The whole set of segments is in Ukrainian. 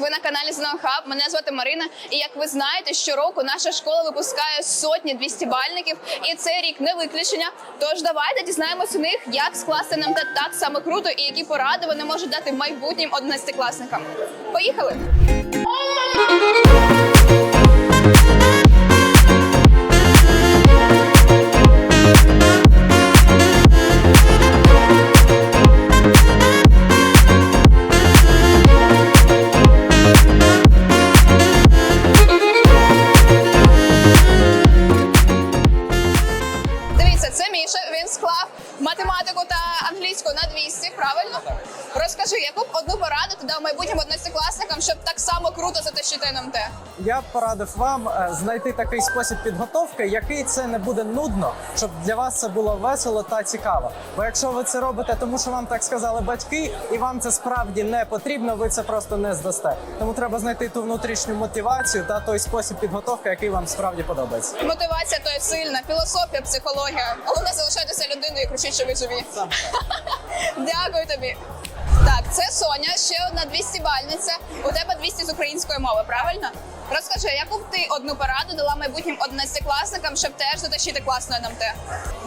Ви на каналі Хаб. Мене звати Марина. І як ви знаєте, щороку наша школа випускає сотні 200-бальників, і цей рік не виключення. Тож давайте дізнаємось у них, як скласти нам те так само круто і які поради вони можуть дати майбутнім 11-класникам. Поїхали! Математику та англійську на 200, правильно? Розкажи, яку б одну пораду ти дав майбутнім 11-класникам, щоб так само круто затащити НМТ? Я б порадив вам е, знайти такий спосіб підготовки, який це не буде нудно, щоб для вас це було весело та цікаво. Бо якщо ви це робите, тому що вам так сказали батьки, і вам це справді не потрібно, ви це просто не здасте. Тому треба знайти ту внутрішню мотивацію та той спосіб підготовки, який вам справді подобається. Мотивація то є сильна, філософія, психологія. Головне залишайтеся людиною і кричіть, що ви живі. Дякую тобі. Так, це Соня, ще одна 200-бальниця. У тебе 200 з української мови, правильно? Розкажи, яку б ти одну пораду дала майбутнім 11-класникам, щоб теж затащити класно НМТ?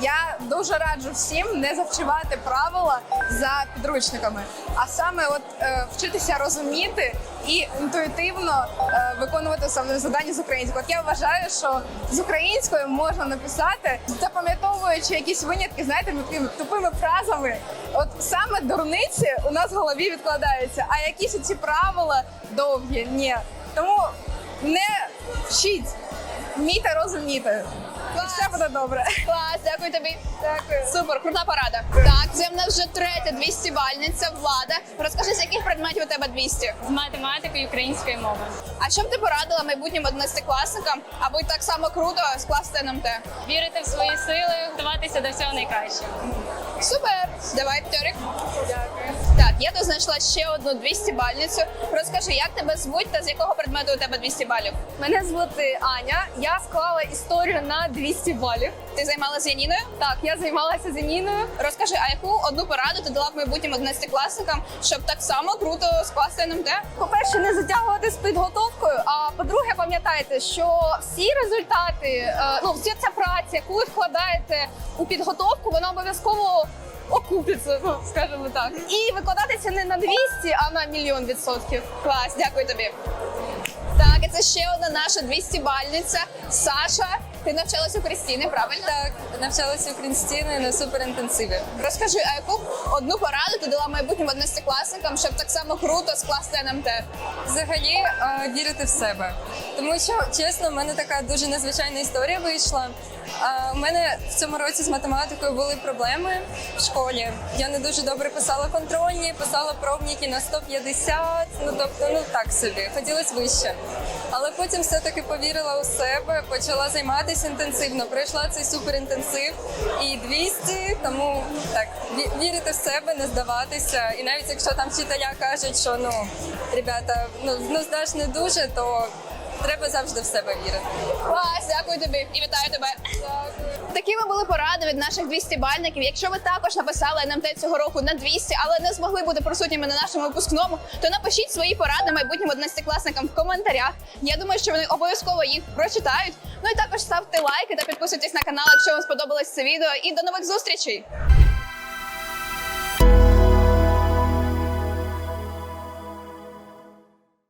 Я дуже раджу всім не завчувати правила за підручниками, а саме от е, вчитися розуміти і інтуїтивно е, виконувати саме завдання з українською. От я вважаю, що з українською можна написати, запам'ятовуючи якісь винятки, знаєте, такими тупими фразами. От саме дурниці у нас в голові відкладаються, а якісь ці правила довгі ні. Тому не вчіть, вмійте розуміти. І все буде добре. Клас, дякую тобі. Дякую. Супер, крута порада. Так, це в нас вже третя 200-бальниця, влада. Розкажи, з яких предметів у тебе 200? з математики і української мови. А що б ти порадила майбутнім 11-класникам, аби так само круто скласти НМТ? Вірити в свої сили, готуватися до всього найкращого. Супер! Давай, Пьорик. Дякую. Так, я тут знайшла ще одну 200-бальницю. Розкажи, як тебе звуть та з якого предмету у тебе 200 балів? Мене звати Аня. Я склала історію на 200 балів. Ти займалася Яніною? Так, я займалася з Аніною. Розкажи, а яку одну пораду ти дала б майбутнім 11-класникам, щоб так само круто скласти НМТ? По-перше, не затягувати з підготовкою. А по-друге, пам'ятайте, що всі результати, е, ну вся ця праця, яку ви вкладаєте у підготовку, вона обов'язково окупиться, ну скажімо так. І викладатися не на 200, а на мільйон відсотків. Клас, дякую тобі. Так, і це ще одна наша 200-бальниця. Саша, ти навчалась у Крістіни, правильно? Так, навчалася у Крістіни на суперінтенсиві. Розкажи, а яку одну пораду ти дала майбутнім 11-класникам, щоб так само круто скласти НМТ? Взагалі е, вірити в себе. Тому що, чесно, в мене така дуже незвичайна історія вийшла. У мене в цьому році з математикою були проблеми в школі. Я не дуже добре писала контрольні, писала пробники на 150, ну тобто, ну так собі, хотілося вище. Але потім все-таки повірила у себе, почала займатися інтенсивно. Пройшла цей суперінтенсив і 200, тому так, вірити в себе, не здаватися. І навіть якщо там вчителя кажуть, що ну, ребята, ну, ну здаш не дуже, то треба завжди в себе вірити. Клас, дякую тобі і вітаю тебе. Такими були поради від наших 200-бальників. Якщо ви також написали НМТ цього року на 200, але не змогли бути присутніми на нашому випускному, то напишіть свої поради майбутнім 11-класникам в коментарях. Я думаю, що вони обов'язково їх прочитають. Ну і також ставте лайки та підписуйтесь на канал, якщо вам сподобалось це відео. І до нових зустрічей!